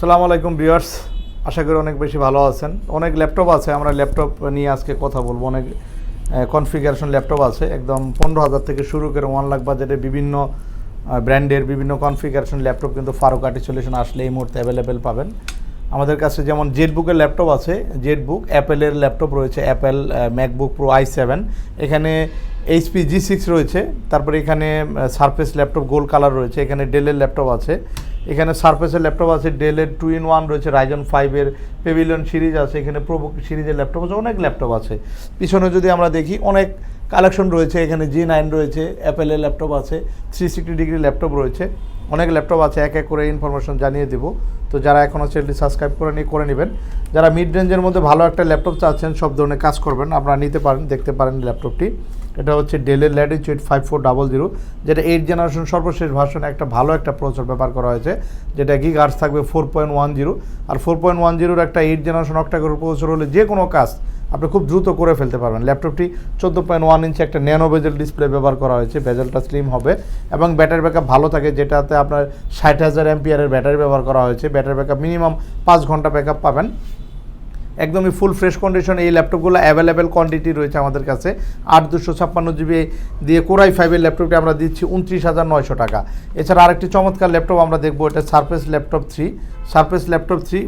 সালাম আলাইকুম ভিউয়ার্স। আশা করি অনেক বেশি ভালো আছেন। অনেক ল্যাপটপ আছে, আমরা ল্যাপটপ নিয়ে আজকে কথা বলব। অনেক কনফিগারেশন ল্যাপটপ আছে। একদম পনেরো হাজার থেকে শুরু করে ওয়ান লাখ বাজারে বিভিন্ন ব্র্যান্ডের বিভিন্ন কনফিগারেশন ল্যাপটপ কিন্তু ফারুক আর্টিসোলেশন আসলে এই মুহূর্তে অ্যাভেলেবেল পাবেন। আমাদের কাছে যেমন জেড বুকের ল্যাপটপ আছে জেড বুক অ্যাপেলের ল্যাপটপ রয়েছে Apple MacBook Pro i seven এখানে এইচপি জি সিক্স রয়েছে। তারপরে এখানে সারফেস ল্যাপটপ গোল্ড কালার রয়েছে। এখানে ডেলের ল্যাপটপ আছে। এখানে সার্ফেসের ল্যাপটপ আছে ডেলের টু ইন ওয়ান রয়েছে রাইজন ফাইভের পেভিলিয়ন সিরিজ আছে, এখানে প্রো সিরিজের ল্যাপটপ আছে, অনেক ল্যাপটপ আছে। পিছনে যদি আমরা দেখি, অনেক কালেকশন রয়েছে, এখানে জি নাইন রয়েছে অ্যাপেলের ল্যাপটপ আছে থ্রি সিক্সটি ডিগ্রি ল্যাপটপ রয়েছে। অনেক ল্যাপটপ আছে, এক এক করে ইনফরমেশন জানিয়ে দেব। তো যারা এখনও চ্যানেলটি সাবস্ক্রাইব করে নিয়ে করে নেবেন। যারা মিড রেঞ্জের মধ্যে ভালো একটা ল্যাপটপ চাচ্ছেন, সব ধরনের কাজ করবেন। আপনারা নিতে পারেন, দেখতে পারেন ল্যাপটপটি এটা হচ্ছে ডেলের latitude five four double zero যেটা এইট জেনারেশন সর্বশেষ ভার্সনে একটা ভালো একটা প্রসেসর ব্যবহার করা হয়েছে, যেটা গিগ আর্টস থাকবে ফোর পয়েন্ট ওয়ান জিরো আর ফোর পয়েন্ট ওয়ান জিরোর একটা এইট জেনারেশন অক্টাগর প্রসেসর হলে যে কোনো কাজ আপনি খুব দ্রুত করে ফেলতে পারবেন। ল্যাপটপটি চোদ্দ পয়েন্ট ওয়ান ইঞ্চি একটা ন্যানো বেজেল ডিসপ্লে ব্যবহার করা হয়েছে বেজেলটা স্লিম হবে এবং ব্যাটারি ব্যাকআপ ভালো থাকে, যেটাতে আপনার ষাট হাজার এমপিয়ারের ব্যাটারি ব্যবহার করা হয়েছে। ব্যাটারি ব্যাকআপ মিনিমাম পাঁচ ঘণ্টা ব্যাকআপ পাবেন। একদমই ফুল ফ্রেশ কন্ডিশন এই ল্যাপটপগুলো অ্যাভেলেবেল কোয়ান্টিটি রয়েছে আমাদের কাছে। আট দুশো ছাপ্পান্ন জিবি দিয়ে কোরাই ফাইভের ল্যাপটপটি আমরা দিচ্ছি উনত্রিশ হাজার নয়শো টাকা। এছাড়া আরেকটি চমৎকার ল্যাপটপ আমরা দেখব, এটা surface laptop three surface laptop three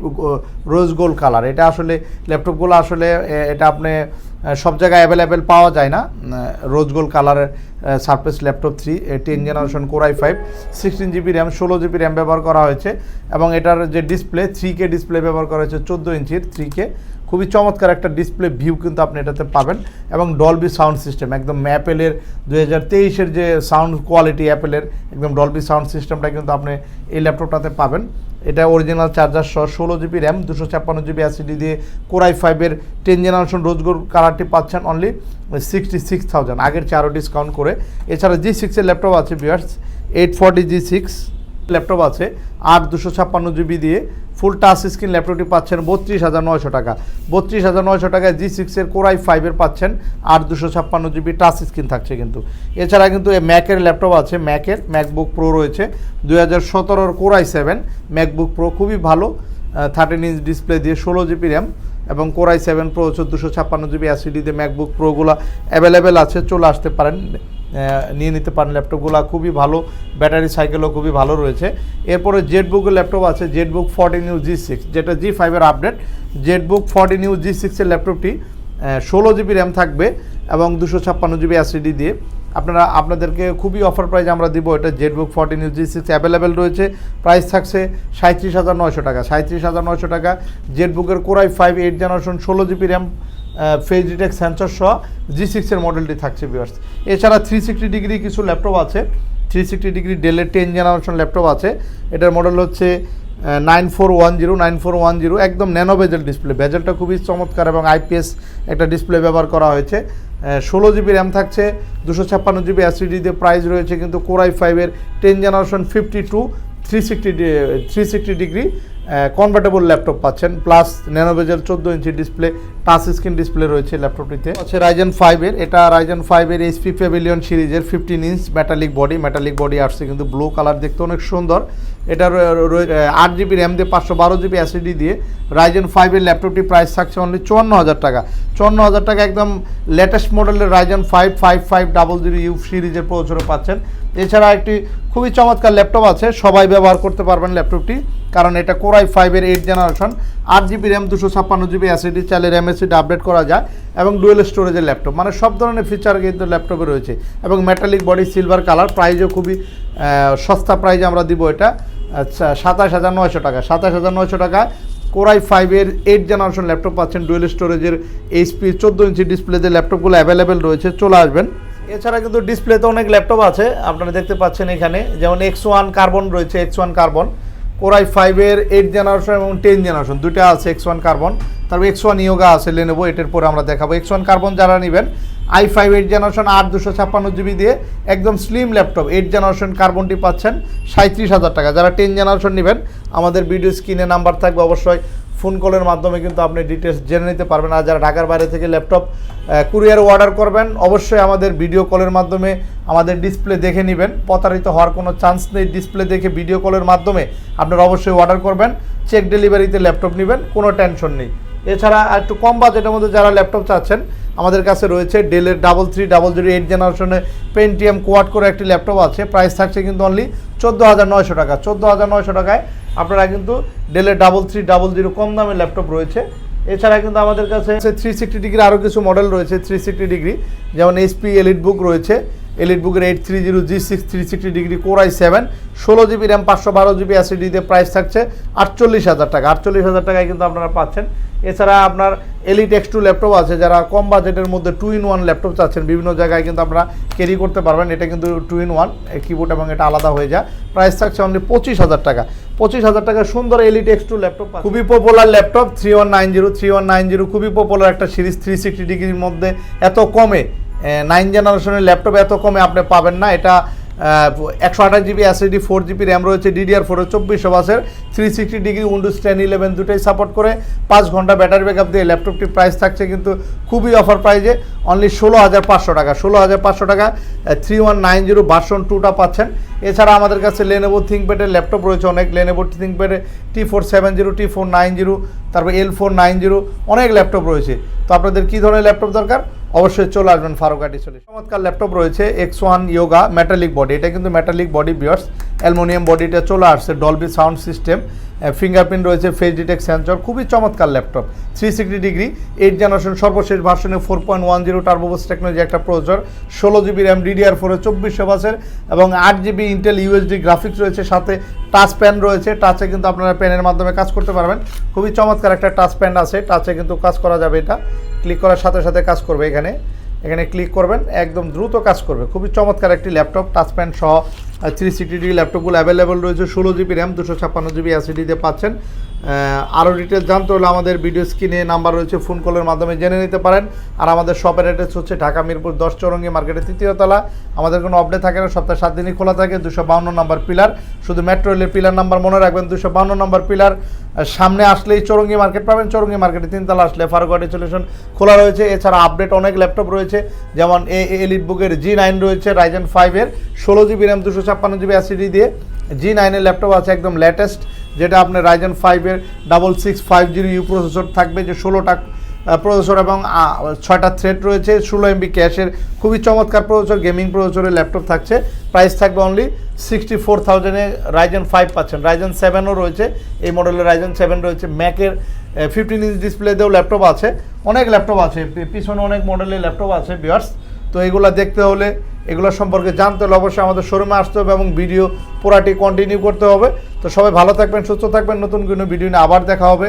rose gold colour এটা আসলে ল্যাপটপগুলো আসলে এটা আপনি সব জায়গায় অ্যাভেলেবেল পাওয়া যায় না। রোজ গোল্ড কালারের surface laptop three ten generation core i five sixteen GB RAM ষোলো জিবি র্যাম ব্যবহার করা হয়েছে। এবং এটার যে ডিসপ্লে থ্রি কে ডিসপ্লে ব্যবহার করা হয়েছে, চোদ্দ ইঞ্চির থ্রি কে খুবই চমৎকার একটা ডিসপ্লে ভিউ কিন্তু আপনি এটাতে পাবেন। এবং ডলবি সাউন্ড সিস্টেম একদম অ্যাপেলের দু হাজার তেইশের যে সাউন্ড কোয়ালিটি অ্যাপেলের একদম ডলবি সাউন্ড সিস্টেমটা কিন্তু আপনি এই ল্যাপটপটাতে পাবেন। এটা অরিজিনাল চার্জার সহ ষোলো জিবি র্যাম দুশো ছাপ্পান্ন জিবি অ্যাসিডি দিয়ে কোরাই ফাইভের টেন জেনারেশন রোজগোর কালারটি পাচ্ছেন অনলি সিক্সটি সিক্স থাউজেন্ড আগের চেয়ে ডিসকাউন্ট করে। এছাড়া জি সিক্সের ল্যাপটপ আছে বিয়ার্স eight forty G six laptop আছে আট দুশো ছাপ্পান্ন জিবি দিয়ে ফুল টাচ স্ক্রিন ল্যাপটপটি পাচ্ছেন বত্রিশ হাজার নয়শো টাকা। বত্রিশ হাজার নয়শো টাকায় জি সিক্সের কোরাই ফাইভের পাচ্ছেন আট দুশো ছাপ্পান্ন জিবি টাচ স্ক্রিন থাকছে কিন্তু। এছাড়া কিন্তু ম্যাকের ল্যাপটপ আছে ম্যাকের ম্যাকবুক প্রো রয়েছে, দুই হাজার সতেরোর কোরাই সেভেন ম্যাকবুক প্রো খুবই ভালো থার্টিন ইঞ্চ ডিসপ্লে দিয়ে ষোলো জিবি র্যাম এবং কোরাই সেভেন প্রো চোদ্দোশো ছাপ্পান্ন জিবি অ্যাসিডিতে ম্যাকবুক প্রোগুলো অ্যাভেলেবেল আছে, চলে আসতে পারেন। নিয়ে নিতে পারেন। ল্যাপটপগুলো খুবই ভালো, ব্যাটারি সাইকেলও খুবই ভালো রয়েছে। এরপরে জেটবুকের ল্যাপটপ আছে ZBook fourteen U G six যেটা জি ফাইভের update ZBook fourteen U G সিক্সের ল্যাপটপটি ষোলো জিবি র্যাম থাকবে এবং দুশো ছাপ্পান্ন জিবি অ্যাসিডি দিয়ে। আপনারা, আপনাদেরকে খুবই অফার প্রাইস আমরা দিব, এটা ZBook fourteen U G six available রয়েছে। প্রাইস থাকছে সাঁত্রিশ হাজার নয়শো টাকা, সাঁত্রিশ হাজার নয়শো টাকা। জেটবুকের core i five eight generation ষোলো GB RAM face detect sensor সহ জি সিক্সের মডেলটি থাকছে বিয়ার্স এছাড়া থ্রি সিক্সটি ডিগ্রি কিছু ল্যাপটপ আছে। থ্রি সিক্সটি ডিগ্রি ডেলের টেন জেনারেশন ল্যাপটপ আছে। এটার মডেল হচ্ছে nine four one zero nine four one zero একদম ন্যানো বেজেল ডিসপ্লে বেজেলটা খুবই চমৎকার এবং আইপিএস একটা ডিসপ্লে ব্যবহার করা হয়েছে। ষোলো জিবি র্যাম থাকছে, দুশো ছাপ্পান্ন জিবি অ্যাসিডিতে প্রাইস রয়েছে কিন্তু কোরাই ফাইভের ten generation fifty two three sixty three sixty degree convertible laptop পাচ্ছেন প্লাস ন্যানোভেজের চোদ্দ ইঞ্চি ডিসপ্লে টাচ স্ক্রিন ডিসপ্লে রয়েছে ল্যাপটপটিতে আছে রাইজেন ফাইভের এটা রাইজেন ফাইভের এইচপি প্যাভিলিয়ন সিরিজের fifteen inch metallic body metallic body আসছে কিন্তু ব্লু কালার দেখতে অনেক সুন্দর। এটা আট জিবি র্যাম দিয়ে পাঁচশো বারো জিবি অ্যাসিডি দিয়ে রাইজেন ফাইভের ল্যাপটপটি প্রাইস থাকছে অনলি চুয়ান্ন হাজার টাকা। চুয়ান্ন হাজার টাকা একদম লেটেস্ট মডেলের Ryzen five five five double zero U সিরিজের প্রচুর পাচ্ছেন। এছাড়া একটি খুবই চমৎকার ল্যাপটপ আছে, সবাই ব্যবহার করতে পারবেন ল্যাপটপটি, কারণ এটা কোরাই ফাইভের এইট জেনারেশন আট জিবি র্যাম দুশো ছাপ্পান্ন জিবি অ্যাসিডি চাইলে র্যাম এসিডি আপডেট করা যায়, এবং ডুয়েল স্টোরেজের ল্যাপটপ। মানে সব ধরনের ফিচার কিন্তু ল্যাপটপে রয়েছে, এবং মেটালিক বডি সিলভার কালার প্রাইজও খুবই সস্তা প্রাইজে আমরা দিব এটা আচ্ছা সাতাশ হাজার নয়শো টাকা। সাতাশ হাজার নয়শো টাকা কোরাই ফাইভের এইট জেনারেশন ল্যাপটপ পাচ্ছেন ডুয়েল স্টোরেজের এইচপি চোদ্দ ইঞ্চি ডিসপ্লে যে ল্যাপটপগুলো অ্যাভেলেবেল রয়েছে, চলে আসবেন। এছাড়া কিন্তু ডিসপ্লেতে অনেক ল্যাপটপ আছে, আপনারা দেখতে পাচ্ছেন এখানে। যেমন এক্স ওয়ান কার্বন রয়েছে X one carbon. Core i ফাইভের এইট জেনারেশন এবং টেন জেনারেশন দুটো আছে এক্স ওয়ান কার্বন। তারপর এক্স ওয়ান ইয়োগা আছে লেনেবো এটার পরে আমরা দেখাবো। এক্স ওয়ান কার্বন যারা নেবেন আই ফাইভ এইট জেনারেশন আট দুশো ছাপ্পান্ন জিবি দিয়ে একদম স্লিম ল্যাপটপ এইট জেনারেশন কার্বনটি পাচ্ছেন সাঁত্রিশ হাজার টাকা। যারা টেন জেনারেশন নেবেন, আমাদের ভিডিও স্ক্রিনে নাম্বার থাকবে অবশ্যই। ফোন কলের মাধ্যমে কিন্তু আপনি ডিটেলস জেনে নিতে পারবেন। আর যারা ঢাকার বাইরে থেকে ল্যাপটপ কুরিয়ার অর্ডার করবেন, অবশ্যই আমাদের ভিডিও কলের মাধ্যমে আমাদের ডিসপ্লে দেখে নেবেন। প্রতারিত হওয়ার কোনো চান্স নেই ডিসপ্লে দেখে ভিডিও কলের মাধ্যমে। আপনারা অবশ্যই অর্ডার করবেন চেক ডেলিভারিতে ল্যাপটপ নেবেন, কোনো টেনশন নেই। এছাড়া একটু কম বাজেটের মধ্যে যারা ল্যাপটপ চাচ্ছেন, আমাদের কাছে রয়েছে ডেলের double three double zero eight জেনারেশনের পেন্টিএম কোয়াড করে একটি ল্যাপটপ আছে। প্রাইস থাকছে কিন্তু অনলি চোদ্দ হাজার নয়শো টাকা। চোদ্দ হাজার নয়শো টাকায় আপনারা কিন্তু ডেলের ডাবল থ্রি ডাবল জিরো কম দামের ল্যাপটপ রয়েছে। এছাড়া কিন্তু আমাদের কাছে থ্রি সিক্সটি ডিগ্রি আরও কিছু মডেল রয়েছে থ্রি সিক্সটি ডিগ্রি যেমন এইচপি এলিট বুক রয়েছে। এলিট বুকের eight three zero G six three sixty degree core i seven ষোলো জিবি র্যাম পাঁচশো বারো জিবি অ্যাসিডিতে প্রাইস থাকছে আটচল্লিশ হাজার টাকা। আটচল্লিশ হাজার টাকায় কিন্তু আপনারা পাচ্ছেন। এছাড়া আপনার এলিট এক্স টু ল্যাপটপ আছে, যারা কম বাজেটের মধ্যে টু ইন ওয়ান ল্যাপটপ চাচ্ছেন, বিভিন্ন জায়গায় কিন্তু আপনারা ক্যারি করতে পারবেন। এটা কিন্তু টু ইন ওয়ান কিবোর্ড এবং এটা আলাদা হয়ে যায়। প্রাইস থাকছে অনলি পঁচিশ হাজার টাকা। পঁচিশ হাজার টাকা সুন্দর এলিট এক্স টু ল্যাপটপ খুবই popular laptop three one nine zero three one nine zero খুবই পপুলার একটা সিরিজ থ্রি সিক্সটি ডিগ্রির মধ্যে, এত কমে। নাইন জেনারেশনের ল্যাপটপ এত কমে আপনি পাবেন না। এটা একশো আঠাশ GB SSD four GB RAM রয়েছে ডিডিআর ফোরের চব্বিশশো বাসের three sixty degree Windows ten eleven দুটোই সাপোর্ট করে, পাঁচ ঘণ্টা ব্যাটারি ব্যাকআপ দিয়ে ল্যাপটপটির প্রাইস থাকছে কিন্তু খুবই অফার প্রাইজে অনলি ষোলো হাজার পাঁচশো টাকা, ষোলো হাজার পাঁচশো টাকা three one nine zero version টুটা পাচ্ছেন। এছাড়া আমাদের কাছে লেনেভো থিঙ্কপ্যাডের ল্যাপটপ রয়েছে অনেক Lenovo থিঙ্কপ্যাডে T four seven zero T four nine zero তারপর এল ফোর নাইন জিরো অনেক ল্যাপটপ রয়েছে। তো আপনাদের কী ধরনের ল্যাপটপ দরকার? অবশ্যই চলে আসবেন ফারুকাটি চলে। চমৎকার ল্যাপটপ রয়েছে X one yoga metallic body এটা কিন্তু মেটালিক বডি বিয়ার্স অ্যালমোনিয়াম বডিটা চলে আসছে ডলবি সাউন্ড সিস্টেম ফিঙ্গারপ্রিন্ট রয়েছে ফেস ডিটেক্ট সেন্সর খুবই চমৎকার laptop three sixty degree eight generation সর্বশেষ ভার্সনে four point one zero turbo boost technology একটা প্রসেসর ষোলো জিবি র্যাম ডিডিআর ফোরে চব্বিশশো বাসের এবং আট জিবি ইন্টেল ইউএসডি গ্রাফিক্স রয়েছে, সাথে টাচ প্যান রয়েছে টাচে কিন্তু আপনারা পেনের মাধ্যমে কাজ করতে পারবেন, খুবই চমৎকার একটা টাচ প্যান আছে টাচে কিন্তু কাজ করা যাবে এটা। ক্লিক করার সাথে সাথে কাজ করবে এখানে। এখানে ক্লিক করবেন, একদম দ্রুত কাজ করবে। খুবই চমৎকার একটি ল্যাপটপ টাচ প্যান সহ থ্রি সিক্সটি ডিগ্রি ল্যাপটপগুলো অ্যাভেলেবেল রয়েছে, ষোলো জিবি র্যাম দুশো ছাপ্পান্ন জিবি অ্যাসিডিতে পাচ্ছেন। আরও ডিটেলস জানতে হলে আমাদের ভিডিও স্ক্রিনে নাম্বার রয়েছে ফোন কলের মাধ্যমে জেনে নিতে পারেন। আর আমাদের শপের অ্যাড্রেস হচ্ছে ঢাকা মিরপুর দশ চৌরঙ্গি মার্কেটের তৃতীয় তলা। আমাদের কোনো আপডেট থাকে না, সপ্তাহে সাত দিনই খোলা থাকে, দুশো বাউন্ন নম্বর পিলার শুধু মেট্রো রেলের পিলার নাম্বার মনে রাখবেন, দুশো বাউন্ন নম্বর পিলার সামনে আসলেই চৌরঙ্গি মার্কেট পাবেন, চৌরঙ্গি মার্কেটে তিনতলা আসলে ফারুকাটি সলিউশন খোলা রয়েছে। এছাড়া আপডেট অনেক ল্যাপটপ রয়েছে, যেমন এ এলিট বুকের জি নাইন রয়েছে রাইজেন ফাইভের ষোলো জিবি র্যাম দুশো ছাপ্পান্ন জিবি অ্যাসিডি দিয়ে জি নাইনের ল্যাপটপ আছে একদম লেটেস্ট যেটা আপনার রাইজেন ফাইভের double six five zero U processor থাকবে, যে ষোলোটা প্রসেসর এবং ছয়টা থ্রেড রয়েছে, ষোলো এমবি ক্যাশের খুবই চমৎকার প্রসেসর গেমিং প্রসেসরের ল্যাপটপ থাকছে। প্রাইস থাকবে অনলি সিক্সটি ফোর থাউজেন্ডে রাইজেন ফাইভ পাচ্ছেন। রাইজেন সেভেনও রয়েছে, এই মডেলের রাইজেন সেভেন রয়েছে। ম্যাকের ফিফটিন ইঞ্চ ডিসপ্লে দিয়েও ল্যাপটপ আছে। অনেক ল্যাপটপ আছে পিছনে অনেক মডেলের ল্যাপটপ আছে বিয়ার্স তো এগুলো দেখতে হলে এগুলো সম্পর্কে জানতে হলে অবশ্যই আমাদের শোরুমে আসতে হবে এবং ভিডিও পুরাটি কন্টিনিউ করতে হবে। তো সবাই ভালো থাকবেন, সুস্থ থাকবেন। নতুন কোনো ভিডিও নিয়ে আবার দেখা হবে।